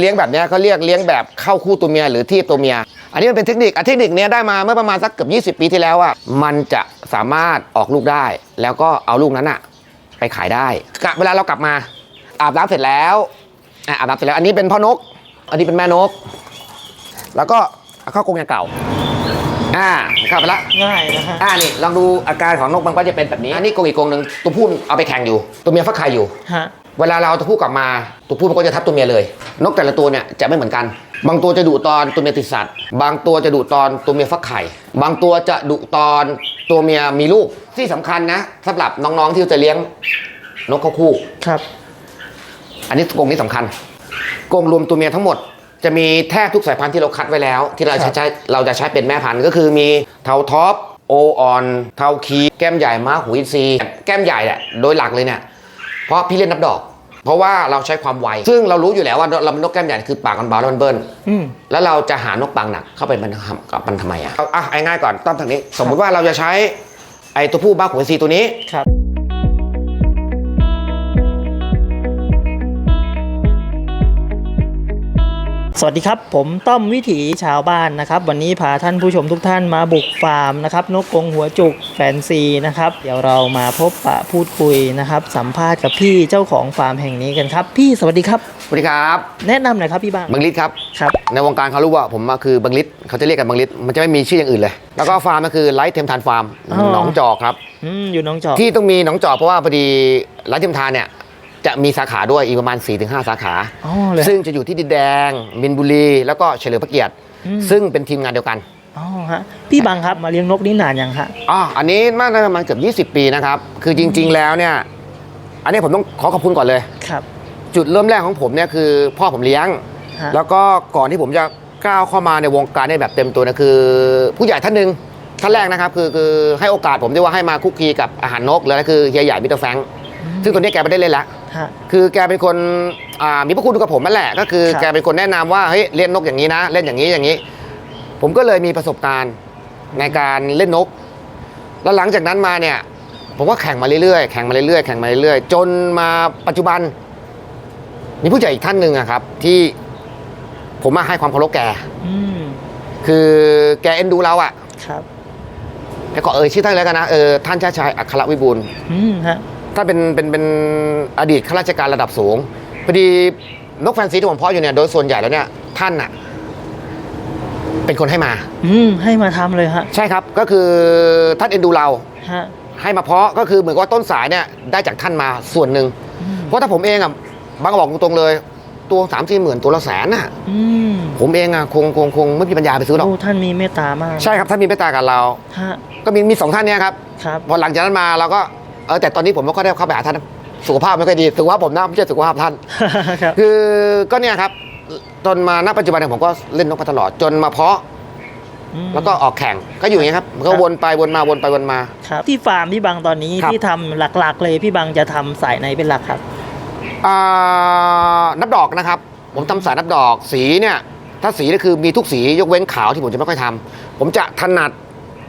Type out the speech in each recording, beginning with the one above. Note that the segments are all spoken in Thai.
เลี้ยงแบบเนี้ยเขาเรียกเลี้ยงแบบเข้าคู่ตัวเมียหรือที่ตัวเมีย อันนี้มันเป็นเทคนิคอะเทคนิคเนี้ยได้มาเมื่อประมาณสักเกือบ20 ปีที่แล้วอะมันจะสามารถออกลูกได้ แล้วก็เอาลูกนั้นอะไปขายได้กะเวลาเรากลับมาอาบน้ำเสร็จแล้วอะอาบน้ำเสร็จแล้วอันนี้เป็นพ่อนก อันนี้เป็นแม่นก แล้วก็เอาเข้ากรงอย่างเก่าอ่าเข้าไปละง่ายนะฮะอ่านี่ลองดูอาการของนกมันก็จะเป็นแบบนี้อันนี้กรงอีกกรงหนึ่งตัวผู้เอาไปแข่งอยู่ ตัวเมียฟักไข่อยู่ฮะ เวลาเราเอาตัวผู้กลับมาตัวผู้มันก็จะทับตัวเมียเลย นกแต่ละตัวเนี่ยจะไม่เหมือนกัน บางตัวจะดุตอนตัวเมียติดสัตว์ บางตัวจะดุตอนตัวเมียฟักไข่ บางตัวจะดุตอนตัวเมียมีลูกที่สำคัญนะสำหรับน้องๆที่จะเลี้ยงนกเข้าคู่ครับ อันนี้กรงนี้สำคัญกรงรวมตัวเมียทั้งหมดจะมีแทบทุกสายพันธุ์ที่เราคัดไว้แล้ว ที่เราครัจะบใช้เราจะใช้เป็นแม่พันธุ์ก็คือมีเทาท็อปโอออนเทาคีแก้มใหญ่ม้าหูอินทรีแก้มใหญ่เนี่ยโดยหลักเลยเนี่ย เพราะพี่เล่นนับดอก เพราะว่าเราใช้ความไว ซึ่งเรารู้อยู่แล้วว่าเราเป็นนกแก้มใหญ่คือปากมันเบาแล้วมันเบิ้ลอืมแล้วเราจะหานกปางหนักเข้าไปมันทำกับมันทำไมอะเอาอะเอาง่ายๆก่อนต้อมทางนี้ สมมุติว่าเราจะใช้ไอ้ตัวผู้บ้าหูอินทรีตัวนี้ครับ สวัสดีครับ ผมต้อมวิถีชาวบ้านนะครับ วันนี้พาท่านผู้ชมทุกท่านมาบุกฟาร์มนะครับนกกรงหัวจุกแฟนซีนะครับ เดี๋ยวเรามาพบปะพูดคุยนะครับ สัมภาษณ์กับพี่เจ้าของฟาร์มแห่งนี้กันครับ พี่สวัสดีครับ สวัสดีครับแนะนำหน่อยครับพี่บ้างบังลิศครับ ครับ ในวงการเขารู้ว่าผมมาคือบังลิศเขาจะเรียกกันบังลิศมันจะไม่มีชื่ออย่างอื่นเลย แล้วก็ฟาร์มก็คือไลท์เทมทานฟาร์มอ๋อหนองจอกครับ อืมอยู่หน้องจอกที่ต้องมีหนองจอกเพราะว่าพอดีไลท์เทมทานเนี่ย จะมีสาขาด้วยอีกประมาณ 4-5 สาขา อ๋อเลย ซึ่งจะอยู่ที่ดินแดง มินบุรี แล้วก็เฉลิมพระเกียรติ อืม ซึ่งเป็นทีมงานเดียวกันอ๋อฮะพี่บังครับมาเลี้ยงนกนี่นานยังฮะอ๋ออันนี้มากประมาณเกือบ20 ปีนะครับ คือจริง ๆ แล้วเนี่ย อันนี้ผมต้องขอขอบคุณก่อนเลย ครับจุดเริ่มแรกของผมเนี่ยคือพ่อผมเลี้ยง ฮะ แล้วก็ก่อนที่ผมจะก้าวเข้ามาในวงการได้แบบเต็มตัวนะคือ ผู้ใหญ่ท่านหนึ่งท่านแรกนะครับคือคือให้โอกาสผมที่ว่าให้มาคุกคีกับอาหารนกเลยนะคือเฮียใหญ่มิสเตอร์แฟรงค์ซึ่งตัวนี้แกไม่ได้เล่นแล้ว ฮะ คือแกเป็นคนอ่ามีพระคุณกับผมนั่นแหละ ก็คือครับ แกเป็นคนแนะนำว่าเฮ้ยเล่นนกอย่างนี้นะ เล่นอย่างนี้อย่างนี้ ผมก็เลยมีประสบการณ์ในการเล่นนก แล้วหลังจากนั้นมาเนี่ย ผมก็แข่งมาเรื่อยๆแข่งมาเรื่อยๆแข่งมาเรื่อยๆจนมาปัจจุบัน มีผู้ใหญ่อีกท่านหนึ่งอะครับ ที่ผมมาให้ความเคารพแก อืมคือแกเอ็นดูเราอะครับแกก็เอ่ยชื่อท่านแล้วกันนะเออท่านชาติชายอัครวิบูลย์ อืมฮะ ท่านเป็นเป็นเป็นอดีตข้าราชการระดับสูงพอดีนกแฟนซีที่ผมเพาะอยู่เนี่ยโดยส่วนใหญ่แล้วเนี่ยท่านอะเป็นคนให้มา อืมให้มาทำเลยฮะใช่ครับก็คือท่านเอ็นดูเรา ฮะให้มาเพาะก็คือเหมือนกับว่าต้นสายเนี่ยได้จากท่านมาส่วนหนึ่งอืมเพราะถ้าผมเองอะบางก็บอกตรงๆเลย ตัวสามสี่หมื่นตัวละแสนน่ะ อืมผมเองอะคงคงคงไม่มีปัญญาไปซื้อหรอก โอ้ท่านมีเมตตามากใช่ครับท่านมีเมตตากับเรา ฮะก็มีมีสองท่านเนี่ยครับ ครับ พอหลังจากนั้นมาเราก็ เออแต่ตอนนี้ผมไม่ค่อยได้เข้าไปหาท่านสุขภาพไม่ค่อยดีสุขภาพผมนะไม่ใช่สุขภาพท่าน ครับคือก็เนี่ยครับจนมาณปัจจุบันเนี่ยผมก็เล่นนกมาตลอดจนมาเพาะม แล้วก็ออกแข่งก็อยู่อย่างเงี้ยครับก็วนไปวนมาวนไปวนมา ครับที่ฟาร์มพี่บังตอนนี้ครับ ที่ทำหลักๆ เลยพี่บังจะทำสายไหนเป็นหลักครับ อ่านับดอกนะครับ ผมทำสายนับดอกสีเนี่ยถ้าสีนี่คือมีทุกสียกเว้นขาวที่ผมจะไม่ค่อยทำผมจะถนัด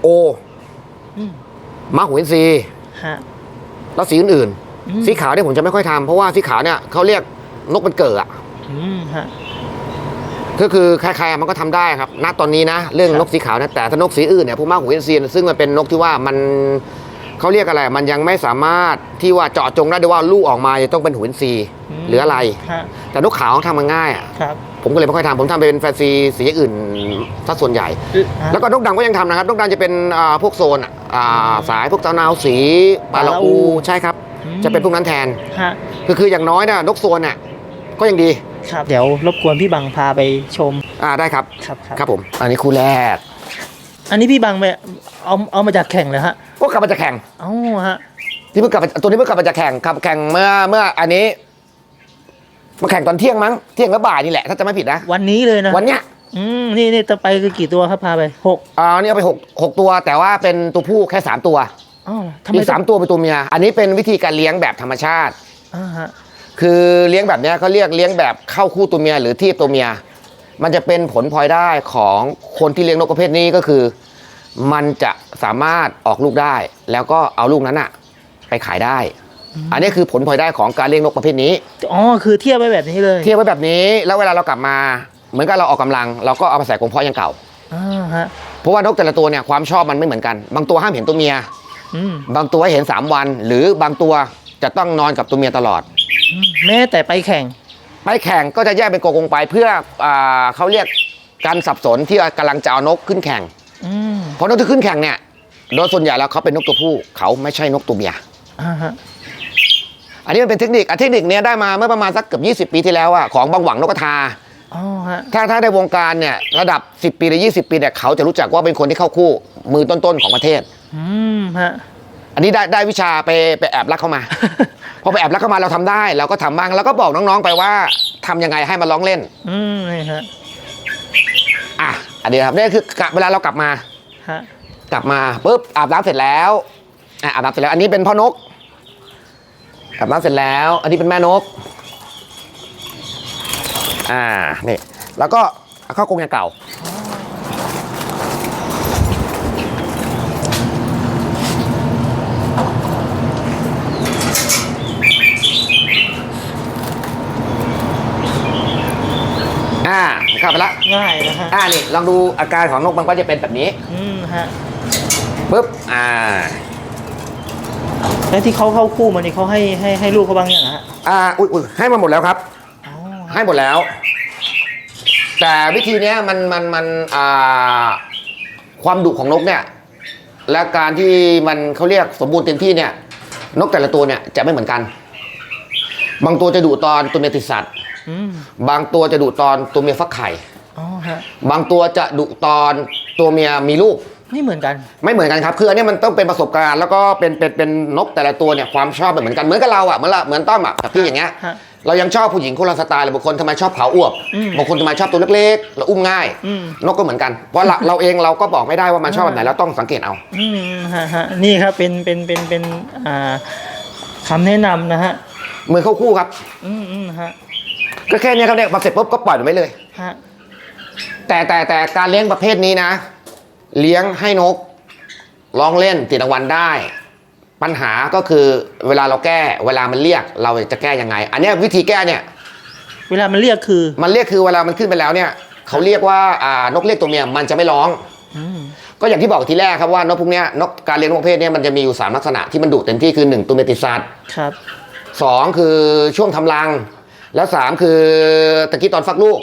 โออืมมาหัวอินทรีย์ฮะ แล้วสีอื่นอืมๆสีขาวเนี่ยผมจะไม่ค่อยทำเพราะว่าสีขาวเนี่ยเขาเรียกนกมันเกิดอะอืมฮะก็คือใครๆมันก็ทำได้ครับ ณตอนนี้นะ เรื่องครับนกสีขาวนะแต่ถ้านกสีอื่นเนี่ยพวกมาหัวอินทรีย์ซึ่งมันเป็นนกที่ว่ามัน เขาเรียกอะไร มันยังไม่สามารถที่ว่าเจาะจงได้ด้วยว่าลูกออกมาจะต้องเป็นหัวอินทรีย์มหรืออะไรฮะแต่นกขาวทำมันง่ายอะครับผมก็เลยไม่ค่อยทำผมทำเป็นแฟนซีสีอื่นถ้าส่วนใหญ่ฮะแล้วก็นกดำก็ยังทำนะครับนกดำจะเป็นอ่าพวกโซนอะอ่าสายพวกตะนาวสีปลาละปลาละอูอูใช่ครับอืมจะเป็นพวกนั้นแทนฮะคือคืออย่างน้อยนะนกโซนอะก็ยังดีครับเดี๋ยวรบกวนพี่บังพาไปชมอ่าได้ครับครับครับครับผม อันนี้คู่แรก อันนี้พี่บังไปเอาเอามาจากแข่งเลยฮะพว กกลับมาจะแข่งเอ้าฮะที่เพิ่งกลับมาตัวนี้เพิ่งกลับมาจะแข่งขับแข่งเมื่อเมื่ออันนี้มาแข่งตอนเที่ยงมั้งเที่ยงแล้วบ่ายนี่แหละถ้าจะไม่ผิดนะ วันนี้เลยนะวันเนี้ยอืมนี่นี่จะไปคือกี่ตัวครับพาไปหกอ่านี่เอาไปหกหกตัว แต่ว่าเป็นตัวผู้แค่สามตัวอ้าวทำไมอีกสามตัวเป็นตัวเมีย อันนี้เป็นวิธีการเลี้ยงแบบธรรมชาติ อ่าฮะคือเลี้ยงแบบเนี้ยเขาเรียกเลี้ยงแบบเข้าคู่ตัวเมียหรือที่ตัวเมีย มันจะเป็นผลพลอยได้ของคนที่เลี้ยงนกประเภทนี้ก็คือ มันจะสามารถออกลูกได้ แล้วก็เอาลูกนั้นอะไปขายได้ อันนี้คือผลพลอยได้ของการเลี้ยงนกประเภทนี้ อ๋อ คือเทียบไว้แบบนี้เลย เทียบไว้แบบนี้ แล้วเวลาเรากลับมา เหมือนกับเราออกกำลัง เราก็เอามาใส่กรงเพาะอยังเก่าอ่าฮะเพราะว่านกแต่ละตัวเนี่ยความชอบมันไม่เหมือนกัน บางตัวห้ามเห็นตัวเมียอืมบางตัวให้เห็น 3 วัน หรือบางตัวจะต้องนอนกับตัวเมียตลอดอืมแม้แต่ไปแข่ง ไปแข่งก็จะแยกเป็นกรงๆไปเพื่ออาเขาเรียกการสับสนที่กำลังจะเอานกขึ้นแข่งอืม เพราะนกที่ขึ้นแข่งเนี่ยโดยส่วนใหญ่แล้วเขาเป็นนกตัวผู้ เขาไม่ใช่นกตัวเมีย อ่าฮะอันนี้มันเป็นเทคนิคอะเทคนิคเนี้ยได้มาเมื่อประมาณสักเกือบ20 ปีที่แล้วอะของบางหวังนกกระทา อ๋อฮะถ้าถ้าในวงการเนี่ยระดับ 10 ปีหรือ20 ปีเนี่ยเขาจะรู้จักว่าเป็นคนที่เข้าคู่มือต้นๆของประเทศ อืมฮะ อันนี้ได้ได้วิชาไปไปแอบรักเข้ามา พอไปแอบรักเข้ามาเราทำได้เราก็ทำบ้างแล้วก็บอกน้องๆไปว่าทำยังไงให้มันร้องเล่นอืมนี่ฮะ อะอันนี้ครับนี่คือกะเวลาเรากลับมา ฮะกลับมาปุ๊บอาบน้ำเสร็จแล้วอะอาบน้ำเสร็จแล้ว อันนี้เป็นพ่อนกอาบน้ำเสร็จแล้ว อันนี้เป็นแม่นก อ่านี่แล้วก็เอาเข้ากรงอย่างเก่าอ่าเข้าไปละง่ายนะฮะอ่านี่ลองดูอาการของนกมันก็จะเป็นแบบนี้อืมฮะปุ๊บอ่าแล้วที่เขาเข้าคู่มานี่เขาให้ให้ให้ลูกเขาบ้างยังฮะอ่าอุ้ยอุ้ยให้มาหมดแล้วครับ อ๋อให้หมดแล้ว แต่วิธีเนี้ยมันมันมันอ่าความดุของนกเนี่ย และการที่มันเขาเรียกสมบูรณ์เต็มที่เนี่ย นกแต่ละตัวเนี่ยจะไม่เหมือนกัน บางตัวจะดุตอนตัวเมียติดสัตว์อืม บางตัวจะดุตอนตัวเมียฟักไข่ อ๋อฮะ บางตัวจะดุตอนตัวเมียมีลูกนี่เหมือนกัน ไม่เหมือนกันครับ คืออันนี้มันต้องเป็นประสบการณ์แล้วก็เป็นเป็นเป็นนกแต่ละตัวเนี่ยความชอบไม่เหมือนกันเหมือนกับเราอะเหมือนละเหมือนต้อมอะกับพี่อย่างเงี้ยฮะเรายังชอบผู้หญิงคนละสไตล์เลยบางคนทำไมชอบขาวอวบอืมบางคนทำไมชอบตัวเล็กๆแล้วอุ้มง่าย อืม นกก็เหมือนกันเพราะเราเราเองเราก็บอกไม่ได้ว่ามันชอบแบบไหนเราต้องสังเกตเอา อืมฮะฮะนี่ครับเป็นเป็นเป็นเป็นอ่าคำแนะนำนะฮะเหมือนเข้าคู่ครับ อืมอืมฮะ ก็แค่เนี้ยครับเนี่ยพอเสร็จปุ๊บก็ปล่อยมันไว้เลย ฮะแต่แต่แต่การเลี้ยงประเภทนี้นะ เลี้ยงให้นกร้องเล่นติดรางวัลได้ ปัญหาก็คือเวลาเราแก้เวลามันเรียกเราจะแก้ยังไง อันเนี้ยวิธีแก้เนี่ย เวลามันเรียกคือ มันเรียกคือเวลามันขึ้นไปแล้วเนี่ยเขาเรียกว่าอ่านกเรียกตัวเมียมันจะไม่ร้อง อืม ก็อย่างที่บอกทีแรกครับว่านกพวกเนี้ยนกการเลี้ยงนกประเภทเนี้ยมันจะมีอยู่สามลักษณะที่มันดุเต็มที่คือหนึ่งตัวเมียติดสัตว์ครับ สองคือช่วงทำรัง แล้วสามคือตะกี้ตอนฟักลูก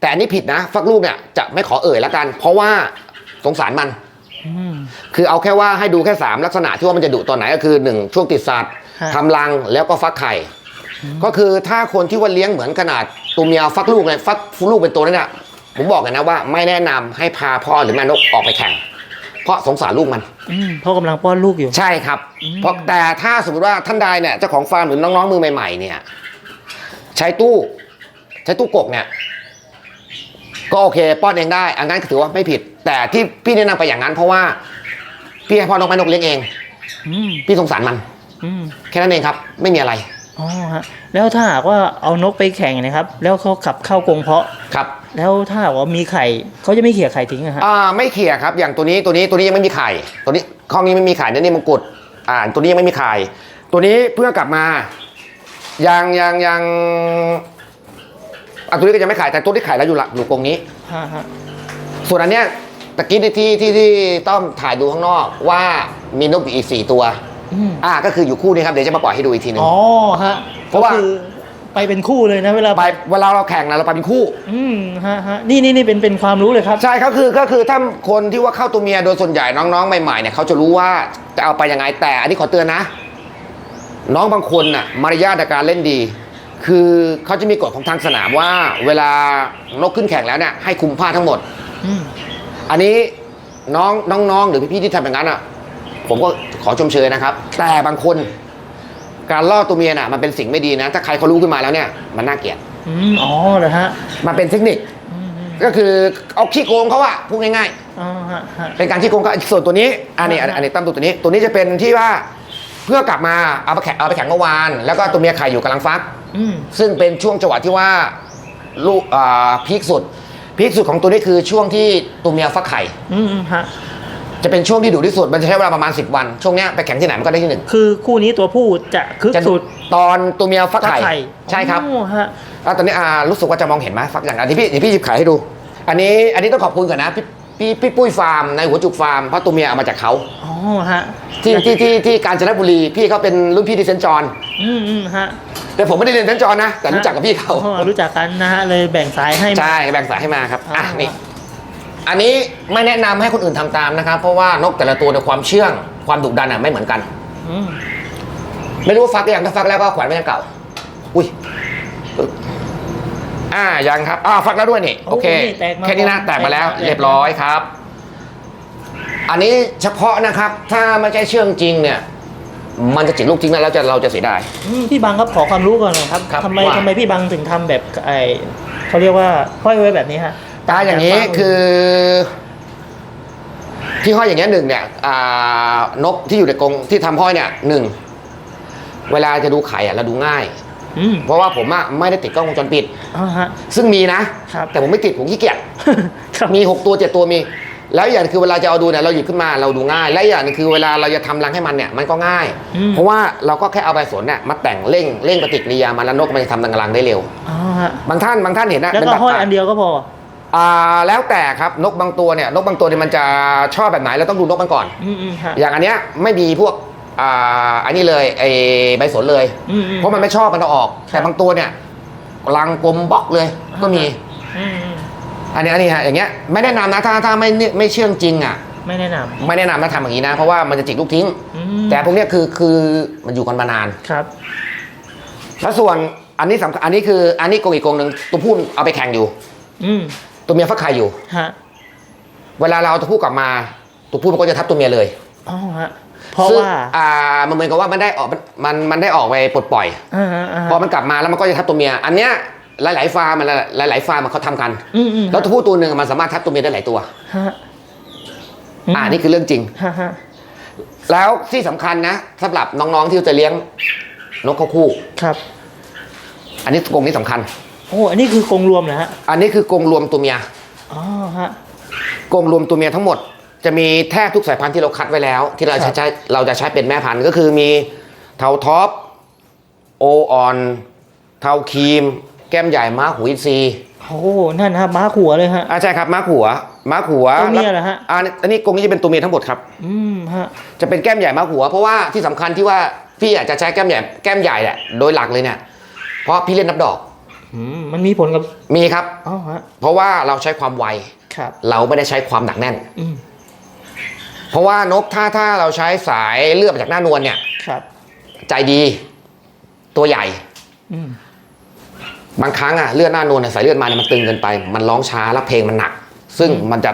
แต่อันนี้ผิดนะ ฟักลูกเนี่ยจะไม่ขอเอ่ยแล้วกัน เพราะว่าสงสารมันอืมคือเอาแค่ว่าให้ดูแค่3ลักษณะที่ว่ามันจะดุตอนไหนก็คือ1ช่วงติดสัตว์ฮะทำรังแล้วก็ฟักไข่ก็คือถ้าคนที่ว่าเลี้ยงเหมือนขนาดตัวเมียฟักลูกเลยฟักลูกเป็นตัวนั้นเนี่ยผมบอกกันนะว่าไม่แนะนำให้พาพ่อหรือแม่นกออกไปแข่ง เพราะสงสารลูกมันอืมพ่อกำลังป้อนลูกอยู่ใช่ครับอืมเพราะแต่ถ้าสมมติว่าท่านใดเนี่ยเจ้าของฟาร์มหรือน้องๆมือใหม่ๆเนี่ย ใช้ตู้ ใช้ตู้กกเนี่ย ก็โอเค ป้อนเองได้ อันนั้นถือว่าไม่ผิด แต่ที่พี่แนะนำไปอย่างนั้น เพราะว่า พี่ให้พ่อนกแม่นกเลี้ยงเอง อืมพี่สงสารมัน อืมแค่นั้นเองครับ ไม่มีอะไรอ๋อฮะแล้วถ้าหากว่าเอานกไปแข่งนะครับ แล้วเขาขับเข้ากรงเพาะ ครับแล้วถ้าหากว่ามีไข่เขาจะไม่เขี่ยไข่ทิ้งอะฮะอ่าไม่เขี่ยครับ อย่างตัวนี้ตัวนี้ตัวนี้ยังไม่มีไข่ ตัวนี้ข้องนี้ไม่มีไข่นี่นี่มงกุฎอ่าตัวนี้ยังไม่มีไข่ ตัวนี้เพื่อกลับมา ยังยังยังอะตัวนี้ก็ยังไม่ไข่แต่ตัวที่ไข่แล้วอยู่หลักอยู่กรงนี้ ฮะฮะส่วนอันเนี้ยตะกี้ที่ที่ที่ที่ต้อมถ่ายดูข้างนอกว่ามีนกอยู่อีกสี่ตัว อืมอ่าก็คืออยู่คู่นี้ครับเดี๋ยวจะมาปล่อยให้ดูอีกทีหนึง อ๋อฮะเพราะว่า ก็คือไปเป็นคู่เลยนะเวลาไปเวลาเราแข่งนะเราไปเป็นคู่ อืมฮะฮะนี่นี่นี่เป็นเป็นความรู้เลยครับ ใช่ครับคือก็คือถ้าคนที่ว่าเข้าตัวเมียโดยส่วนใหญ่น้องๆใหม่ๆเนี่ยเขาจะรู้ว่าจะเอาไปยังไงแต่อันนี้ขอเตือนนะ น้องบางคนน่ะมารยาทในการเล่นดี คือเขาจะมีกฎของทางสนามว่า เวลานกขึ้นแข่งแล้วเนี่ยให้คุมผ้าทั้งหมด อืมอันนี้น้องน้องๆหรือพี่ๆที่ทำอย่างนั้นอะ ผมก็ขอชมเชยนะครับ แต่บางคน การล่อตัวเมียน่ะมันเป็นสิ่งไม่ดีนะ ถ้าใครเขารู้ขึ้นมาแล้วเนี่ย มันน่าเกลียดอืมอ๋อเหรอฮะมันเป็นเทคนิค อืมอืมก็คือเอาขี้โกงเขาอะพูดง่ายอ๋อฮะฮะๆ เป็นการขี้โกงเขาส่วนตัวนี้อันนี้อันอันนี้ตั้มตัวตัวนี้ ตัวนี้จะเป็นที่ว่า เพื่อกลับมาเอาไปแข่งเอาไปแข่งเมื่อวาน แล้วก็ตัวเมียไข่อยู่กำลังฟัก อืม ซึ่งเป็นช่วงจังหวะที่ว่าลูกอ่าพีคสุดพีคสุดของตัวนี้คือช่วงที่ตัวเมียฟักไข่ อืมอืมฮะ จะเป็นช่วงที่ดุที่สุดมันจะใช้เวลาประมาณ 10 วัน ช่วงเนี้ยไปแข่งที่ไหนมันก็ได้ที่หนึ่งคือคู่นี้ตัวผู้จะคึกจะสุดตอนตัวเมียฟักฟักไข่ไข่ ใช่ครับโอ้ฮะ แล้วตอนนี้อ่ารู้สึกว่าจะมองเห็นไหมฟักอย่างอันที่พี่เดี๋ยวพี่หยิบไข่ให้ดู อันนี้อันนี้ต้องขอบคุณก่อนนะพี่ พี่พี่ปุ้ยฟาร์มในหัวจุกฟาร์มเพราะตัวเมียเอามาจากเขาอ๋อฮะที่ที่ที่ที่กาญจนบุรีพี่เขาเป็นรุ่นพี่ที่เซนต์จอห์นอืมอืมฮะแต่ผมไม่ได้เรียนเซนต์จอห์นนะแต่รู้จักกับพี่เขาอ๋อรู้จักกันนะฮะเลยแบ่งสายให้มาใช่แบ่งสายให้มาครับอะอ่านี่นี่อันนี้ไม่แนะนำให้คนอื่นทำตามนะครับ เพราะว่านกแต่ละตัวในยความเชื่องความดุดันอะไม่เหมือนกันอืมไม่รู้ว่าฟักหรือยังถ้าฟักแล้วก็แขวนไว้ยังเก่า อุ้ยปึ๊บ อ่ายังครับอ่าฟักแล้วด้วยนี่โอเคแตกมาแค่นี้นะแตกมาแล้วเรียบร้อยครับ อันนี้เฉพาะนะครับ ถ้าไม่ใช่เชื่องจริงเนี่ย มันจะจิกลูกทิ้งแล้วเราจะเราจะเสียดาย อืมพี่บังครับขอความรู้ก่อนหน่อยครับครับทำไมว่า ทำไมพี่บังถึงทำแบบไอเขาเรียกว่าห้อยไว้แบบนี้ฮะตาอย่างนี้คือ ที่ห้อยอย่างเงี้ยหนึ่งเนี่ยอ่านกที่อยู่ในกรงที่ทำห้อยเนี่ยหนึ่งเวลาจะดูไข่อะเราดูง่าย อืม เพราะว่าผมอะไม่ได้ติดกล้องวงจรปิด อ่าฮะ ซึ่งมีนะครับ แต่ผมไม่ติดผมขี้เกียจ ครับมี 6 ตัว 7 ตัวมี แล้วอย่างคือเวลาจะเอาดูเนี่ยเราหยิบขึ้นมาเราดูง่าย และอย่างหนึงคือเวลาเราจะทำรังให้มันเนี่ยมันก็ง่าย อืม เพราะว่าเราก็แค่เอาใบสนเนี่ยมาแต่งเร่งเร่งปฏิกิริยามันแล้วนกมันจะทำรังได้เร็วอ๋อฮะบางท่านบางท่านเห็นนะแล้วเป็นก็แบบห้อยอันเดียวก็พอ อ่าแล้วแต่ครับนกบางตัวเนี่ยนกบางตัวเนี่ยมันจะชอบแบบไหนเราต้องดูนกมันก่อน อืมอืมฮะ อย่างอันเนี้ยไม่มีพวก อ่าอันนี้เลยไอ้ใบสนเลย อืมอืม เพราะมันไม่ชอบมันเอาออก แต่บางตัวเนี่ยรังกลมบล็อกเลยก็มี อืมอืมอันนี้อันนี้ฮะอย่างเงี้ยไม่แนะนำนะถ้าถ้าไม่ไม่เชื่องจริงอะไม่แนะนไม่แนะนำนะทำอย่างนี้นะ เพราะว่ามันจะจิกลูกทิ้งำอืมแต่พวกเนี้ยคือคือมันอยู่กันมานาน ครับ แล้วส่วนอันนี้สำคัญอันนี้คืออันนี้กรงอีกกรงหนึ่งตัวผู้เอาไปแข่งอยู่ อืมตัวเมียฟักไข่อยู่ ฮะเวลาเราเอาตัวผู้กลับมา ตัวผู้มันก็จะทับตัวเมียเลย อ๋อฮะ เพราะซึ่งว่าอ่ามันเหมือนกับว่ามันได้ออกมันมันมันได้ออกไปปลดปล่อย อ่าฮะอ่าพอฮะมันกลับมาแล้วมันก็จะทับตัวเมีย อันเนี้ยหลายๆฟาร์มมันหลายๆฟาร์มมันเขาทำกัน อืมอืมแล้วตัวผู้ตัวหนึ่งมันสามารถทับตัวเมียได้หลายตัว ฮะอ่านี่คือเรื่องจริง ฮะฮะแล้วที่สำคัญนะสำหรับน้องๆที่จะเลี้ยงนกเขาคู่ ครับอันนี้กรงนี้สำคัญ โอ้อันนี้คือกรงรวมนะฮะอันนี้คือกรงรวมตัวเมียอ๋อฮะกรงรวมตัวเมียทั้งหมด จะมีแทบทุกสายพันธุ์ที่เราคัดไว้แล้ว ที่เราครัจะบใช้เราจะใช้เป็นแม่พันธุ์ก็คือมีเทาท็อปโอออนเทาครีม แก้มใหญ่ม้าหูอินทรีย์โอ้นั่นฮะม้าขัวเลยฮะอ่าใช่ครับม้าหัวม้าหัวตัวเมียเหรอฮะอ่าอันนี้กรงนี้จะเป็นตัวเมียทั้งหมดครับอืมฮะจะเป็นแก้มใหญ่ม้าหัว เพราะว่าที่สำคัญที่ว่าพี่อยากจะใช้แก้มใหญ่แก้มใหญ่แหละโดยหลักเลยเนี่ยเพราะพี่เล่นนับดอกอืมมันมีผลกับมีครับอ๋อฮะเพราะว่าเราใช้ความไวครับเราไม่ได้ใช้ความหนักแน่นอืม เพราะว่านกถ้าถ้าเราใช้สายเลือดมาจากหน้านวลเนี่ย ครับ ใจดีตัวใหญ่ อืมบางครั้งอะเลือดหน้านวลเนี่ยสายเลือดมาเนี่ยมันตึงเกินไป มันร้องช้าแล้วเพลงมันหนัก ซึ่งมันจะ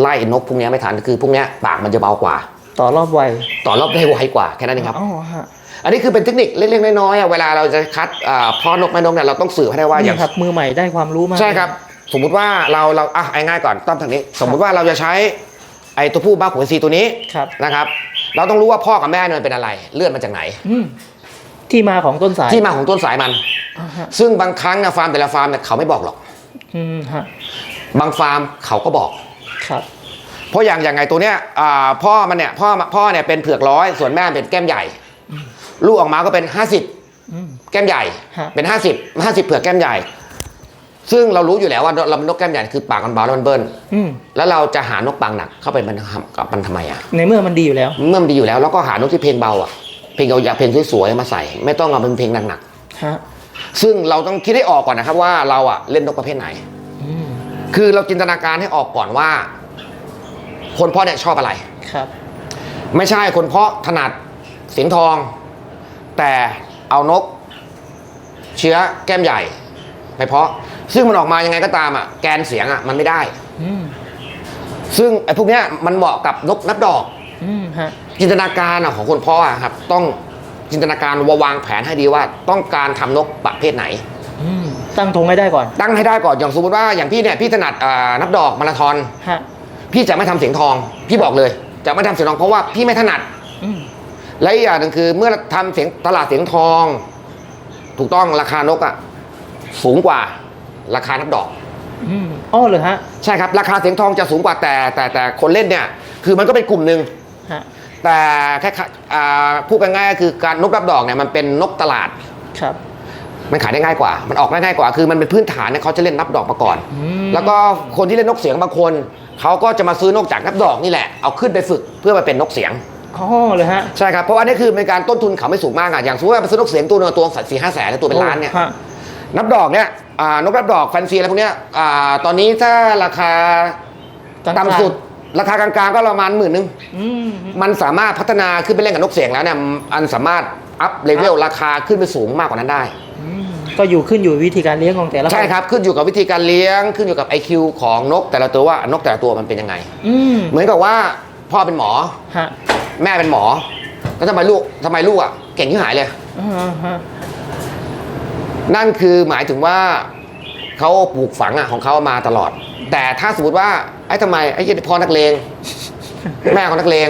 ไล่นกพวกเนี้ยไม่ทันคือพวกเนี้ยปากมันจะเบากว่า ต่อรอบไวต่อรอบได้ไวกว่าแค่นั้นเองครับ อ๋อฮะ อันนี้คือเป็นเทคนิคเล็กๆน้อยๆอะเวลาเราจะคัดอ่าพ่อนกแม่นกเนี่ยเราต้องสื่อให้ได้ว่าอย่างนี่ครับมือใหม่ได้ความรู้มากใช่ครับ สมมุติว่าเราเราอะเอาง่ายๆก่อนต้อมทางนี้ สมมุติว่าเราจะใช้ ไอ้ตัวผู้บ้าหัวซีตัวนี้ครับ นะครับ เราต้องรู้ว่าพ่อกับแม่เนี่ยมันเป็นอะไร เลือดมาจากไหน อืมที่มาของต้นสายที่มาของต้นสายมัน อ่าฮะซึ่งบางครั้งนะฟาร์มแต่ละฟาร์มเนี่ยเขาไม่บอกหรอก อืมฮะบางฟาร์มเขาก็บอก ครับ เพราะอย่างอย่างไงตัวเนี้ยอ่าพ่อมันเนี่ยพ่อพ่อเนี่ยเป็นเผือกร้อยส่วนแม่เป็นแก้มใหญ่ ลูกออกมาก็เป็น 50 อืม แก้มใหญ่ ฮะ เป็น 50 50 เผือกแก้มใหญ่ ซึ่งเรารู้อยู่แล้วว่าเราเป็นนกแก้มใหญ่คือปากมันเบาแล้วมันเบิ้ลอืมแล้วเราจะหานกปากหนักเข้าไปมันทำกับมันทำไมอะในเมื่อมันดีอยู่แล้ว เมื่อมันดีอยู่แล้วแล้วก็หานกที่เพลงเบาอะเพลงเอาอยากเพลงสวยๆมาใส่ ไม่ต้องเอาเป็นเพลงหนักฮะ ๆซึ่งเราต้องคิดให้ออกก่อนนะครับว่าเราอะเล่นนกประเภทไหน อืม คือเราจินตนาการให้ออกก่อนว่า คนเพ่อเนี่ยชอบอะไร ครับ ไม่ใช่คนเพาะถนัดเสียงทอง แต่เอานก เชื้อแก้มใหญ่ไปเพาะ ซึ่งมันออกมายังไงก็ตามอะแกนเสียงอะมันไม่ได้ อืมซึ่งไอ้พวกเนี้ยมันเหมาะกับนกนับดอก อืมฮะ จินตนาการอะของคนเพาะอะครับ ต้องจินตนาการวางแผนให้ดีว่าต้องการทำนกประเภทไหน อืมตั้งธงให้ได้ก่อนตั้งให้ได้ก่อนอย่างสมมติว่าอย่างพี่เนี่ยพี่ถนัดอ่านับดอกมาราธอน ฮะพี่จะไม่ทำเสียงทอง พี่บอกเลย จะไม่ทำเสียงทองเพราะว่าพี่ไม่ถนัด อืมและอีกอย่างหนึ่งคือเมื่อทำเสียงตลาดเสียงทอง ถูกต้องราคานกอะสูงกว่า ราคานับดอก อืมอ้อเลยฮะใช่ครับ ราคาเสียงทองจะสูงกว่าแต่แต่แต่คนเล่นเนี่ย คือมันก็เป็นกลุ่มหนึ่งฮะแต่แค่อ่าพูดกันง่ายๆก็คือการนกรับดอกเนี่ยมันเป็นนกตลาด ครับ มันขายได้ง่ายกว่า มันออกได้ง่ายกว่า คือมันเป็นพื้นฐานเนี่ยเขาจะเล่นนับดอกมาก่อน อืม แล้วก็คนที่เล่นนกเสียงบางคน เขาก็จะมาซื้อนกจากนับดอกนี่แหละ เอาขึ้นไปฝึกเพื่อมาเป็นนกเสียง อ๋อเลยฮะใช่ครับ เพราะว่านี่คือเป็นการต้นทุนเขาไม่สูงมากอะอย่างสมมติว่าไปซื้อนกเสียงตัวหนึงตัวสัตว์สี่ห้าแสนตัวเป็นล้านเนี่ย ฮะ นับดอกเนี่ยอ่านกนับดอกแฟนซีอะไรพวกเนี้ยอ่าตอนนี้ถ้าราคาต่ำสุดราคากลางๆก็ประมาณหมื่นนึงอืมมันสามารถพัฒนาขึ้นไปเล่นกับนกเสียงแล้วเนี่ยอันสามารถอัพเลเวลราคาขึ้นไปสูงมากกว่านั้นได้อืมก็อยู่ขึ้นอยู่วิธีการเลี้ยงของแต่ละนใช่ครับ ขึ้นอยู่กับวิธีการเลี้ยง ขึ้นอยู่กับ IQ ของนกแต่ละตัวว่านกแต่ละตัวมันเป็นยังไงอืมเหมือนกับว่าพ่อเป็นหมอฮะแม่เป็นหมอ แล้วทำไมลูกทำไมลูกอะเก่งที่หายเลยอ่าฮะ นั่นคือหมายถึงว่าเขาปลูกฝังอะของเขามาตลอด แต่ถ้าสมมติว่าไอ้ทำไมไอ้เหี้ยพ่อนักเลง แม่ของนักเลง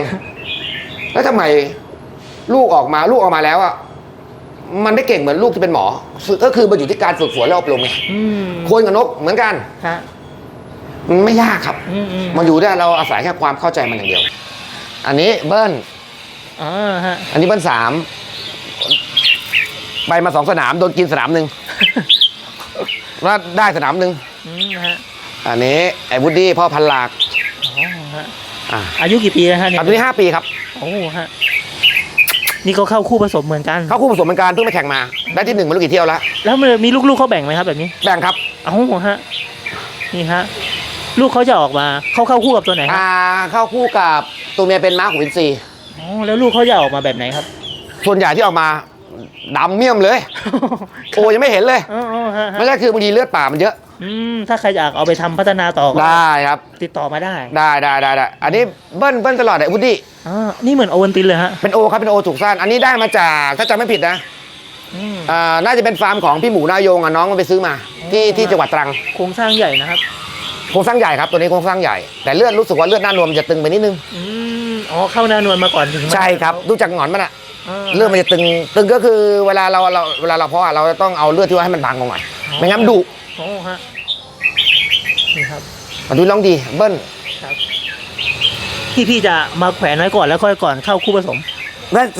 แล้วทำไมลูกออกมาลูกออกมาแล้วอะมันได้เก่งเหมือนลูกที่เป็นหมอฝึกก็คือมันอยู่ที่การฝึกฝนและอบรมไงอืมคนกับนกเหมือนกันฮะมันไม่ยากครับอืมอืมมันอยู่ได้เราอาศัยแค่ความเข้าใจมันอย่างเดียว อันนี้เบิ้ลอ่าฮะอันนี้เบิ้ลสาม ไปมาสองสนามโดนกินสนามหนึ่งว่าได้สนามหนึ่งอืมฮะอันนี้ไอ้วูดดี้พ่อพันหลากอ๋อฮะอะอายุกี่ปีแล้วฮะเนี่ยอันนี้ห้าปีครับ โอ้ฮะนี่ก็เข้าคู่ผสมเหมือนกัน เขาคู่ผสมเหมือนกันเพิ่งไปแข่งมาได้ที่หนึ่งไม่รู้กี่เที่ยวแล้วแล้วมันมีลูกๆเขาแบ่งไหมครับแบบนี้แบ่งครับเอ้าฮะนี่ฮะลูกเขาจะออกมาเข้าเข้าคู่กับตัวไหนครับอ่าเข้าคู่กับตัวเมียเป็นม้าของวินซีอ๋อแล้วลูกเขาจะออกมาแบบไหนครับ ส่วนใหญ่ที่ออกมา ดำเมี่ยมเลย โอ้ยังไม่เห็นเลยอ๋ออ๋อฮะฮะไม่ใช่คือบางทีเลือดป่ามันเยอะอืมถ้าใครอยากเอาไปทำพัฒนาต่อก็ได้ครับ ติดต่อมาได้ได้ได้ได้ได้อันนี้เบิ้ลเบิ้ลตลอดไอ้วูดดี้อ่านี่เหมือนโอวันตินเลยฮะเป็นโอครับเป็นโอถูกสั้นอันนี้ได้มาจากถ้าจำไม่ผิดนะอืมอ่าน่าจะเป็นฟาร์มของพี่หมูนายงอะน้องมันไปซื้อมา ที่อ๋อที่จังหวัดตรังโครงสร้างใหญ่นะครับ โครงสร้างใหญ่ครับตัวนี้โครงสร้างใหญ่แต่เลือดรู้สึกว่าเลือดหน้านวมจะตึงไปนิดนึง อืมอ๋อเข้าหน้านวลมาก่อนถึงมาใช่ครับดูจากหงอนมันอะา เลือดมันจะตึงตึงก็คือเวลาเราเราเวลาเราเพาะอะเราจะต้องเอาเลือดที่ว่าให้มันบางลงหน่อยไม่งั้นมันดุโอ้ฮะนี่ครับมาดูลองดีเบิ้ลครับที่พี่จะมาแขวนไว้ก่อนแล้วค่อยก่อนเข้าคู่ผสม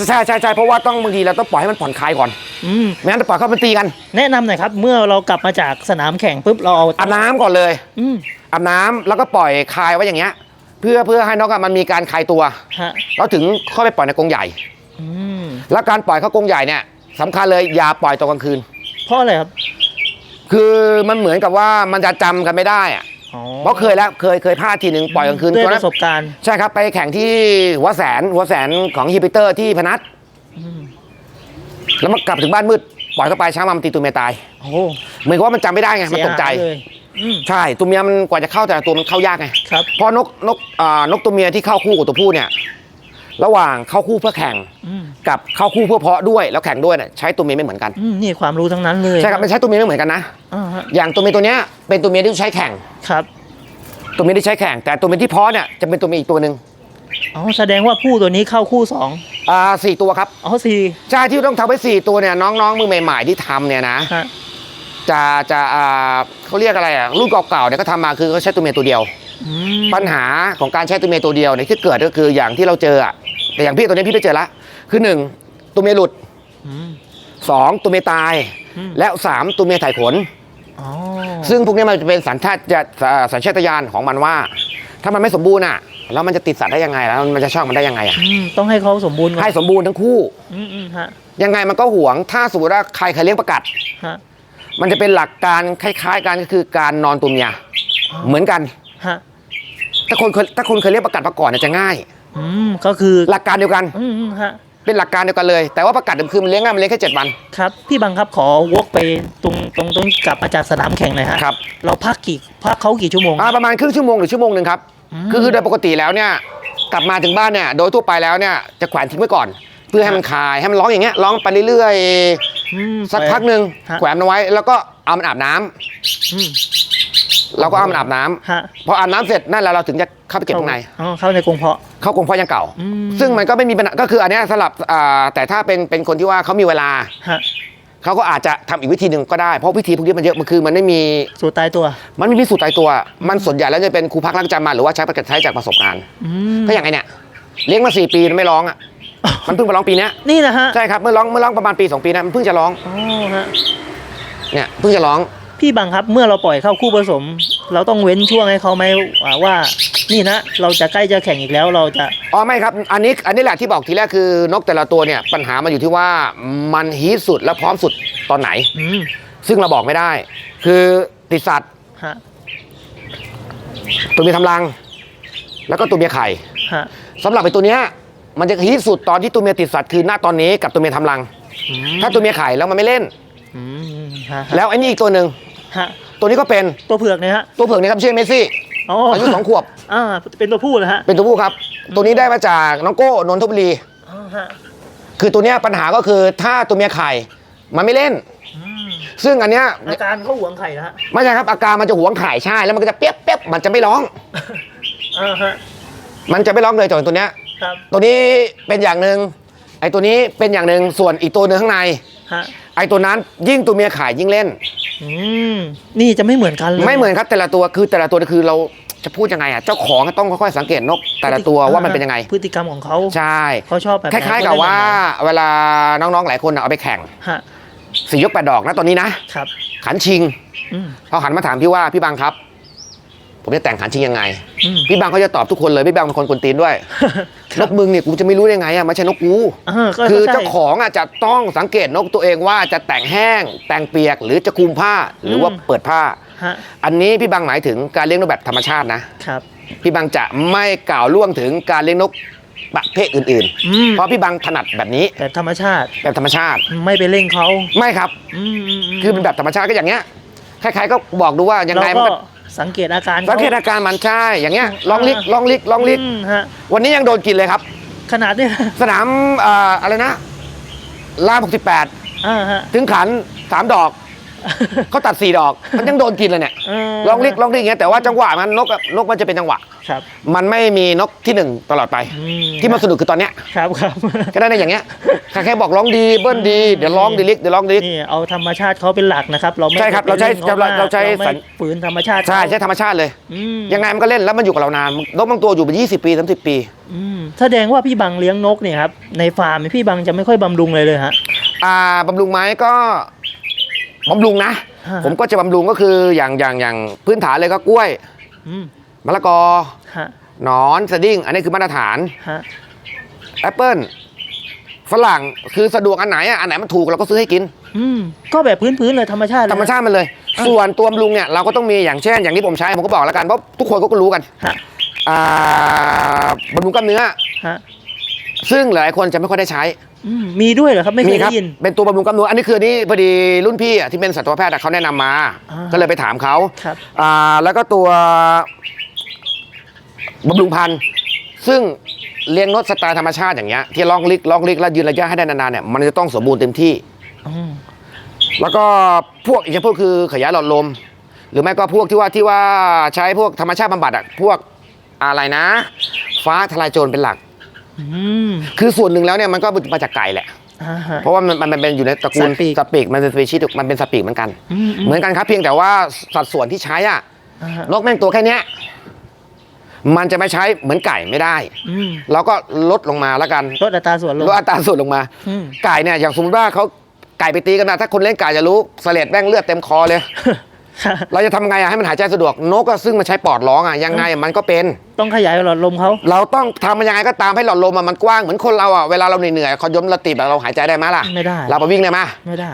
ใช่ใช่ใช่เพราะว่าต้องบางทีเราต้องปล่อยให้มันผ่อนคลายก่อนอืมไม่งั้นจะปล่อยเขาไปตีกัน แนะนำหน่อยครับ เมื่อเรากลับมาจากสนามแข่งปุ๊บเราเอาอาบน้ำก่อนเลยอืมอาบน้ำแล้วก็ปล่อยคลายไว้อย่างเงี้ย เพื่อเพื่อให้นกอะมันมีการคลายตัวฮะแล้วถึงเข้าไปปล่อยในกรงใหญ่อืม แล้วการปล่อยเข้ากรงใหญ่เนี่ยสำคัญเลยอย่าปล่อยตอนกลางคืน เพราะอะไรครับ คือมันเหมือนกับว่ามันจะจำกันไม่ได้อะอ๋อเพราะเคยแล้วเคยเคยพลาดทีหนึ่งปล่อยกลางคืนด้วยตอนปนั้นระสบการณ์ใช่ครับ ไปแข่งที่หัวแสนหัวแสนของฮิปิเตอร์ที่พนัสอืมแล้วมันกลับถึงบ้านมืดปล่อยเข้าไปเช้ามามันตีตัวเมียตายโอ้เหมือนกับว่ามันจำไม่ได้ไงมันตกใจเสียหายเลยอืมใช่ตัวเมียมันกว่าจะเข้าแต่ละตัวมันเข้ายากไงครับเพราะนกนกอ่านกตัวเมียที่เข้าคู่กับตัวผู้เนี่ย ระหว่างเข้าคู่เพื่อแข่งอืมกับเข้าคู่เพื่อเพาะด้วยแล้วแข่งด้วยเนี่ยใช้ตัวเมียไม่เหมือนกันอืมนี่ความรู้ทั้งนั้นเลยใช่ครับมันใช้ตัวเมียไม่เหมือนกันนะอ่าฮะอย่างตัวเมียตัวเนี้ยเป็นตัวเมียที่ใช้แข่ง ครับตัวเมียที่ใช้แข่ง แต่ตัวเมียที่เพาะเนี่ยจะเป็นตัวเมียอีกตัวหนึ่งอ๋อแสดงว่าผู้ตัวนี้เข้าคู่สองอ่าสี่ตัวครับอ๋อสี่ใช่ที่ต้องทำไว้สี่ตัวเนี่ยน้องๆมือใหม่ ๆที่ทำเนี่ยนะ ฮะจะจะอ่าเขาเรียกอะไรอะรุ่นเก่าๆเนี่ยก็ทำมาคือเขาใช้ตัวเมียตัวเดียว อืมปัญหาของการใช้ตัวเมียตัวเดียวเนี่ยที่เกิดก็คืออย่างที่เราเจออะ แต่อย่างพี่ตัวนี้พี่ไปเจอละคือหนึ่งตัวเมียหลุดอืมสองตัวเมียตายอืมและสามตัวเมียถ่ายขนอ๋อซึ่งพวกนี้มันจะเป็นสัญชาตญาอ่าสัญชาตญาณของมันว่า ถ้ามันไม่สมบูรณ์อะ แล้วมันจะติดสัตว์ได้ยังไงแล้วมันจะชอบมันได้ยังไงอะอืมต้องให้เขาสมบูรณ์ก่อนให้สมบูรณ์ทั้งคู่อืมอืมฮะยังไงมันก็ห่วง ถ้าสมมติว่าใครเคยเลี้ยงประกัดฮะมันจะเป็นหลักการคล้าย ๆ กันก็คือการนอนตัวเมียเหมือนกันฮะถ้าคนเคยถ้าคนเคยเลี้ยงประกัดมาก่อนเนี่ยจะง่าย อืมก็คือหลักการเดียวกัน อืมอืมฮะเป็นหลักการเดียวกันเลย แต่ว่าประกัดเดิมคือมันเลี้ยงง่ายมันเลี้ยงแค่เจ็ดวัน ครับพี่บังครับขอวกไปตรงตรงตรงกลับมาจากสนามแข่งหน่อยฮะครับ เราพักกี่พักเขากี่ชั่วโมง อ่าประมาณครึ่งชั่วโมงหรือชั่วโมงหนึ่งครับอืม คือคือโดยปกติแล้วเนี่ยกลับมาถึงบ้านเนี่ยโดยทั่วไปแล้วเนี่ยจะแขวนทิ้งไว้ก่อน เพื่อให้มันคลายให้มันร้องอย่างเงี้ยร้องไปเรื่อยอืม ๆสักพักหนึ่งฮะ แขวนเอาไว้แล้วก็เอามันอาบน้ำอืม เราก็เอามันอาบน้ำฮะพออาบน้ำเสร็จนั่นแหละเราถึงจะเข้าไปเก็บข้างใน อ๋อเข้าในกรงเพาะ เข้ากรงพ่อยังเก่า อืม ซึ่งมันก็ไม่มีปัญหาก็คืออันเนี้ยสลับอ่าแต่ถ้าเป็นเป็นคนที่ว่าเขามีเวลา ฮะเขาก็อาจจะทำอีกวิธีหนึ่งก็ได้ เพราะวิธีพวกนี้มันเยอะมันคือมันไม่มีสูตรตายตัว มันไม่มีสูตรตายตัว มันส่วนใหญ่แล้วจะเป็นครูพักรักจำมาหรือว่าใช้ประกใช้จากประสบการณ์อืมก็อย่างไงเนี่ยเลี้ยงมาสี่ปีไม่ร้องอะมันเพิ่งมาร้องปีเนี้ยนี่นะฮะใช่ครับเมื่อร้องเมื่อร้องประมาณปีสองปีนะมันเพิ่งจะร้องอ๋อฮะเนี่ยเพิ่งจะร้อง พี่บังครับเมื่อเราปล่อยเข้าคู่ผสม เราต้องเว้นช่วงให้เขาไหมว่าว่า นี่นะเราจะใกล้จะแข่งอีกแล้วเราจะอ๋อไม่ครับอันนี้อันนี้แหละที่บอกทีแรกคือนกแต่ละตัวเนี่ยปัญหามันอยู่ที่ว่ามันฮีทสุดและพร้อมสุดตอนไหน อืมซึ่งเราบอกไม่ได้ คือติดสัตว์ฮะตัวเมียทำรัง แล้วก็ตัวเมียไข่ฮะสำหรับไอ้ตัวเนี้ยมันจะฮีทสุดตอนที่ตัวเมียติดสัตว์คือหน้าตอนนี้กับตัวเมียทำรัง อืมถ้าตัวเมียไข่แล้วมันไม่เล่น อืมฮะแล้วไอ้นี่อีกตัวหนึ่ง ฮะตัวนี้ก็เป็นตัวเผือกเนี่ยฮะตัวเผือกนี่ครับชื่อเมสซี่อ๋ออายุสองขวบอ่าเป็นตัวผู้เหรอฮะเป็นตัวผู้ครับ ตัวนี้ได้มาจากน้องโก้นนทบุรีอ๋อฮะคือตัวเนี้ยปัญหาก็คือถ้าตัวเมียไข่มันไม่เล่นอืมซึ่งอันเนี้ยอาการเขาหวงไข่นะฮะไม่ใช่ครับอาการมันจะหวงไข่ใช่แล้วมันก็จะเปียบเปียบมันจะไม่ร้องอ่าฮะมันจะไม่ร้องเลยจากตัวเนี้ยครับตัวนี้เป็นอย่างหนึ่งไอ้ตัวนี้เป็นอย่างหนึ่งส่วนอีกตัวหนึ่งข้างในฮะ ไอ้ตัวนั้นยิ่งตัวเมียไข่ยิ่งเล่น อืมนี่จะไม่เหมือนกันเลย ไม่เหมือนครับ แต่ละตัวคือแต่ละตัวคือเราจะพูดยังไงอะเจ้าของก็ต้องค่อยๆสังเกตนก แต่ละตัวว่ามันเป็นยังไง พฤติกรรมของเขาใช่เขาชอบแบบไหคนล้ายๆกับว่า เวลาน้องๆหลายคนอะเอาไปแข่งฮะสี่ยกแปดดอกนะตอนนี้นะครับขันชิงอืมเขาหันมาถามพี่ว่าพี่บังครับ ผมจะแต่งขันชิงยังไง อืม พี่บังเขาจะตอบทุกคนเลยพี่บังเป็นคนกวนตีนด้วย นกมึงเนี่ยกูจะไม่รู้ได้ไงอะไม่ใช่นกกูอ่าก็คือใช่เจ้าของอะจะต้องสังเกตนกตัวเองว่าจะแต่งแห้ง แต่งเปียกหรือจะคลุมผ้าหรือว่าอืมเปิดผ้าฮะอันนี้พี่บังหมายถึงการเลี้ยงนกแบบธรรมชาตินะครับพี่บังจะไม่กล่าวล่วงถึงการเลี้ยงนกประเภทอื่นอืมๆเพราะพี่บังถนัดแบบนี้แบบธรรมชาติแบบธรรมชาติ ไม่ไปเร่งเขาไม่ครับอืมมมคือเป็นแบบธรรมชาติก็อย่างเงี้ยใครๆก็บอกดูว่ายังไงเรามันก็ก็ สังเกตอาการสังเกตอาการมันใช่ อย่างเงี้ยลองลิกลองลิกลองลิกมฮะวันนี้ยังโดนกินเลยครับ ขนาดเนี้ยสนามเอ่ออะไรนะลาม68อ่าฮะถึงขันสามดอก เขาตัดสี่ดอก มันยังโดนกินเลยเนี่ยเลองลิกลองลิกอย่างเงี้ยแต่ว่าจังหวะมันนกอะนกมันจะเป็นจังหวะ ครับมันไม่มีนกที่หนึ่งตลอดไปอืที่มันสนุกคือตอนเนี้ยครับครับก็ได้ในอย่างเงี้ยใครๆบอกร้องดีเบิ้ลดีเดี๋ยวร้องดีลิกเดี๋ยวร้องดีลิก นี่เอาธรรมชาติเขาเป็นหลักนะครับ เราไม่ใช่ครับไปเราใช้ล่นขมกเราใช้ไม่สัญฝืนธรรมชาติใช่เขาใช้ธรรมชาติเลย อืมยังไงมันก็เล่นแล้วมันอยู่กับเรานานนกบางตัวอยู่เป็น20 ปี30ปี อืมแสดงว่าพี่บังเลี้ยงนกเนี่ยครับในฟาร์มพี่บังจะไม่ค่อยบำรุงเลยเลยฮะ อ่าบำรุงไหมก็ บำรุงนะ ฮะ ผมก็จะบำรุงก็คืออย่างอย่างอย่างพื้นฐานเลยก็กล้วยอืมมะละกอฮะหนอนสดิ้ง อันนี้คือมาตรฐานฮะแอปเปิลฝรั่งคือสะดวกอันไหนอะอันไหนมันถูกเราก็ซื้อให้กิน อืมก็แบบพื้นๆเลยธรรมชาติเลยธรรมชาติมันเลยอะส่วนตัวบำรุงเนี่ยเราก็ต้องมีอย่างเช่น อย่างที่ผมใช้ผมก็บอกแล้วกันเพราะทุกคนก็รู้กันฮะอ่าบำรุงกล้ามเนื้อ ฮะซึ่งหลายคนจะไม่ค่อยได้ใช้ อืมมีด้วยเหรอครับ ไม่เคมียครัได้ยิน เป็นตัวบำรุงกล้ามเนื้ออันนี้คือนี่พอดีรุ่นพี่อะที่เป็นสัตวแพทย์อะเขาแนะนำมา อ่า ก็เลยไปถามเขาครับ อ่าแล้วก็ตัวบำรุงพันธุ์ซึ่งเลี้ยงนกสไตล์ธรรมชาติอย่างเงี้ยที่ลองลิกลองลิกแล้วยืนระยะให้ได้นานๆเนี่ยมันจะต้องสมบูรณ์เต็มที่ อืมแล้วก็พวกอีกอย่างพวกคือขยายหลอดลม หรือไม่ก็พวกที่ว่าที่ว่าใช้พวกธรรมชาติบำบัดอะพวกอะไรนะ ฟ้าทลายโจรเป็นหลักอืม คือส่วนหนึ่งแล้วเนี่ยมันก็มาจากไก่แหละอ่าฮะเพราะว่ามันมันเป็นอยู่ในตระกูลสัตว์ปีกสปีกมันเป็นสปีชีส์มันเป็นสปีกเหมือนกันอืมอืมเหมือนกันครับ เพียงแต่ว่าสัดส่วนที่ใช้อะอ่าฮะนกแม่งตัวแค่เนี้ยมันจะไม่ใช้เหมือนไก่ไม่ได้อืมเราก็ลดลงมาแล้วกัน ลดอัตราส่วนลง ลดอัตราส่วนลงมา อืม ไก่เนี่ยอย่างสมมติว่าเขาไก่ไปตีกันมาถ้าคนเล่นไก่จะรู้เสลดแม่งเลือดเต็มคอเลย เราจะทำไงอะให้มันหายใจสะดวกนกก็ซึ่งมันใช้ปอดร้องอะยังไงอะมันก็เป็น ต้องขยายหลอดลมเขา เราต้องทำมันยังไงก็ตามให้หลอดลมอะมันกว้างเหมือนคนเราอะเวลาเราเหนื่อยๆคอยยมเราติดอะเราหายใจได้ไหมล่ะไม่ได้ เราไปวิ่งได้ไหมไม่ได้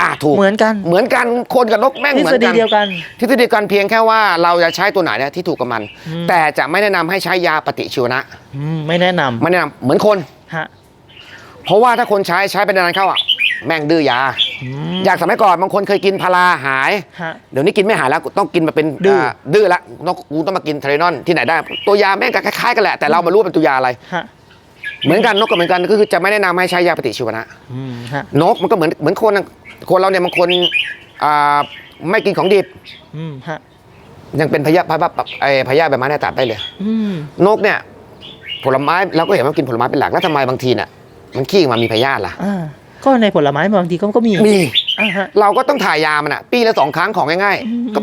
อะถูกเหมือนกัน เหมือนกันคนกับนกแม่งทฤเหมือษนฎีกันเดียวกัน ทฤษฎีการเพียงแค่ว่าเราจะใช้ตัวไหนเนี่ยที่ถูกกับมัน อืม แต่จะไม่แนะนำให้ใช้ยาปฏิชีวนะอืมไม่แนะนำไม่แนะนำเหมือนคน ฮะเพราะว่าถ้าคนใช้ใช้ไปนานๆเข้าอะแม่งดื้อยา อืมอย่างสมัยก่อนบางคนเคยกินพาราหาย ฮะ เดี๋ยวนี้กินไม่หายแล้วต้องกินมาเป็นดื้อาดื้อละต้องกูต้องมากินเทรนอนที่ไหนได้ ตัวยาแม่งก็คล้ายๆกันแหละแต่เรามารู้ว่าเป็นตัวยาอะไร ฮะเหมือนกันนกก็เหมือนกันก็คือจะไม่แนะนำให้ใช้ยาปฏิชีวนะ อืมฮะนกมันก็เหมือนเหมือนคนน่ะคนเราเนี่ยบางคนอ่าไม่กินของดิบอืมฮะยังเป็นพยาธิพยาธิไอพยาธิแบบไม้หน้าตัดได้เลย อืมนกเนี่ย ผลไม้เราก็เห็นว่ามันกินผลไม้เป็นหลักแล้วทำไมบางทีเนี่ยมันขี้ออกมามีพยาธิล่ะ อ่า ก็ในผลไม้บางทีก็ก็มีมี อ่าฮะ เราก็ต้องถ่ายยามันอะ ปีละสองครั้งของง่ายอืม ๆก็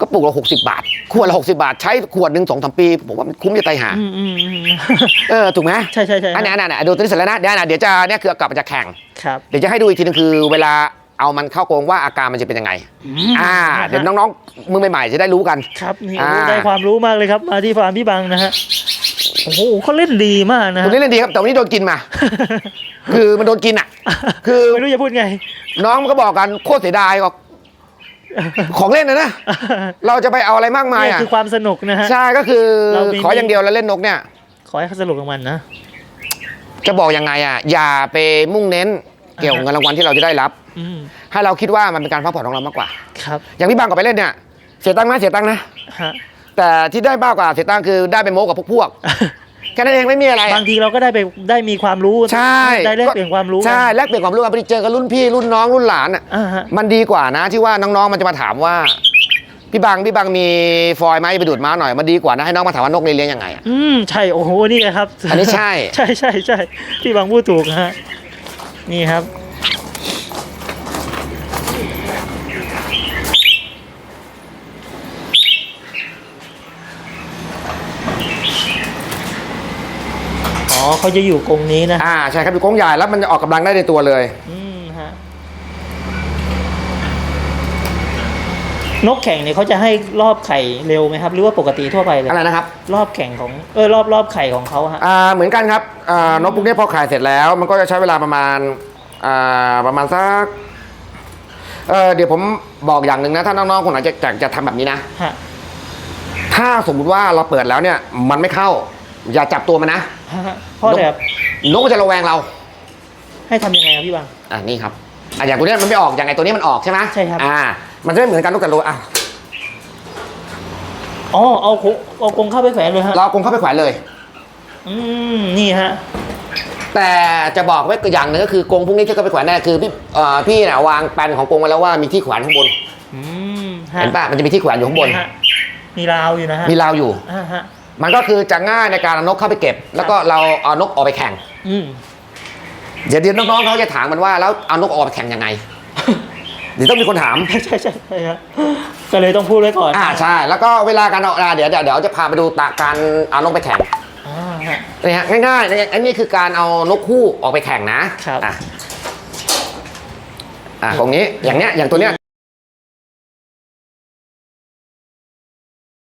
ก็ปลูกละหกสิบาท ขวดละหกสิบาท ใช้ขวดหนึ่งสองสามปี ผมว่ามันคุ้มจะตายหา อืมอืมอืมเออ ถูกไหมใช่ใช่ใช่อันนี้อันนี้อันนี้ดูตัวนี้เสร็จแล้วนะเดี๋ยวนะเดี๋ยวจะเนี่ยคือกลับมาจะแข่ง ครับเดี๋ยวจะให้ดูอีกทีนึงคือ เวลาเอามันเข้ากรงว่าอาการมันจะเป็นยังไง อ่า เดี๋ยวน้องๆ มือใหม่ๆ จะได้รู้กัน ครับนี่อ่า ได้ความรู้มากเลยครับ มาที่ฟาร์มพี่บังนะฮะโอ้โหเขาเล่นดีมากนะตรงนี้เล่นดีครับ แต่วันนี้โดนกินมา คือมันโดนกินอะ คือไม่รู้จะพูดไง น้องมันก็บอกกันโคตรเสียดายบอกของเล่นนะนะเราจะไปเอาอะไรมากมายนี่อะคือความสนุกนะฮะใช่ก็คือเรามีขออย่างเดียวแล้วเล่นนกเนี่ย ขอให้เขาสนุกกับมันนะจะบอกยังไงอะ อย่าไปมุ่งเน้นเกี่ยวกับเงินรางวัลที่เราจะได้รับอืมให้เราคิดว่ามันเป็นการพักผ่อนของเรามากกว่า ครับ อย่างพี่บางก็ไปเล่นเนี่ย เสียตังค์นะเสียตังค์นะฮะแต่ที่ได้มากกว่าเสียตังค์คือได้ไปโม้กับพวกพวก แค่นั้นเองไม่มีอะไร บางทีเราก็ได้ไปได้มีความรู้ใช่ได้แลกเปลี่ยนความรู้ใช่แลกเปลี่ยนความรู้กันไปเจอกับรุ่นพี่รุ่นน้องรุ่นหลานอะอ่าฮะมันดีกว่านะที่ว่าน้องๆมันจะมาถามว่าพี่บางพี่บางมีฟอยล์ไหมไปดูดม้าหน่อยมันดีกว่านะให้น้องมาถามว่านกเลี้ยงยังไงอะอืมใช่โอ้โหนี่ไงครับ อันนี้ใช่ ใช่ใช่ใช่ที่บางพูดถูกนะฮะนี่ครับ อ๋อเขาจะอยู่กรงนี้นะอ่าใช่ครับอยู่กรงใหญ่แล้วมันจะออกกำลังได้ในตัวเลย อืมฮะนกแข่งเนี่ยเขาจะให้รอบไข่เร็วไหมครับ หรือว่าปกติทั่วไปเลยอะไรนะครับรอบแข่งของเออรอบรอบไข่ของเขาฮะอ่าเหมือนกันครับอ่านกพวกนี้พอขายเสร็จแล้ว มันก็จะใช้เวลาประมาณอ่าประมาณสักเออเดี๋ยวผมบอกอย่างหนึ่งนะถ้าน้องๆคนไหนจะจะจะทำแบบนี้นะ ฮะถ้าสมมุติว่าเราเปิดแล้วเนี่ยมันไม่เข้า อย่าจับตัวมันนะฮะเพราะแบบนกมันจะระแวงเรา ให้ทำยังไงครับพี่บางอ่านี่ครับอะอย่างตัวเนี้ยมันไม่ออกอย่างไงตัวนี้มันออกใช่ไหมใช่ครับ อ่า มันจะไม่เหมือนกันนกแต่ละตัวอะอ๋อเอาโคเอากรงเข้าไปแขวนเลยฮะเราคงเข้าไปแขวนเลย อืมนี่ฮะ แต่จะบอกไว้อย่างหนึ่งก็คือกรงพวกนี้ที่เขาไปแขวนแน่คือพี่เอ่อพี่น่ะวางแปลนของกรงไว้แล้วว่ามีที่แขวนข้างบนอืมฮะเห็นป่ะมันจะมีที่แขวนอยู่ข้างบน ฮะมีราวอยู่นะฮะมีราวอยู่ อ่าฮะ มันก็คือจะง่ายในการเอานกเข้าไปเก็บ แล้วก็เราเอานกออกไปแข่ง อืม เดี๋ยวเดี๋ยวน้องๆเขาจะถามมันว่าแล้วเอานกออกไปแข่งยังไง เดี๋ยวต้องมีคนถาม ใช่ใช่ใช่ใช่ครับก็เลยต้องพูดไว้ก่อนอ่าใช่ แล้วก็เวลาการเอาอ่าเดี๋ยวเดี๋ยวเดี๋ยวจะพาไปดูตาการเอานกไปแข่งอ่าฮะ นี่ฮะง่ายๆนะอันนี้คือการเอานกคู่ออกไปแข่งนะครับ อะอะตรงนี้อย่างเนี้ยอย่างตัวเนี้ย